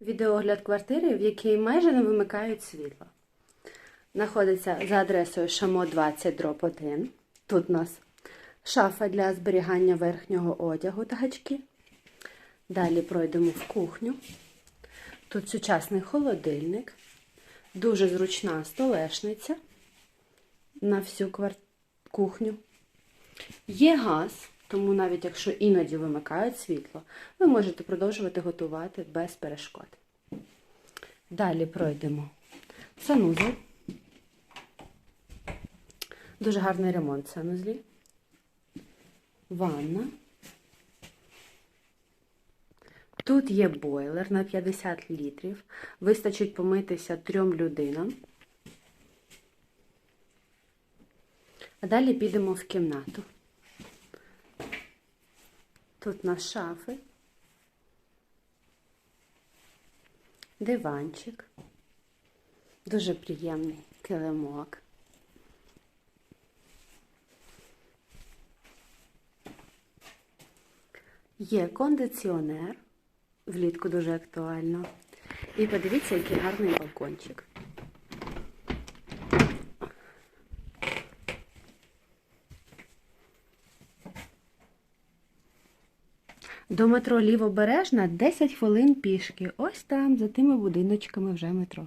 Відеогляд квартири, в якій майже не вимикають світло. Знаходиться за адресою Шамо 20 дроб 1. Тут у нас шафа для зберігання верхнього одягу та гачки. Далі пройдемо в кухню. Тут сучасний холодильник, дуже зручна столешниця на всю кухню. Є газ, тому навіть якщо іноді вимикають світло, ви можете продовжувати готувати без перешкод. Далі пройдемо санузел. Дуже гарний ремонт санузлі. Ванна. Тут є бойлер на 50 літрів. Вистачить помитися трьом людинам. А далі підемо в кімнату. Тут у нас шафи, диванчик, дуже приємний килимок. Є кондиціонер, влітку дуже актуально. І подивіться, який гарний балкончик. До метро Лівобережна 10 хвилин пішки. Ось там, за тими будиночками вже метро.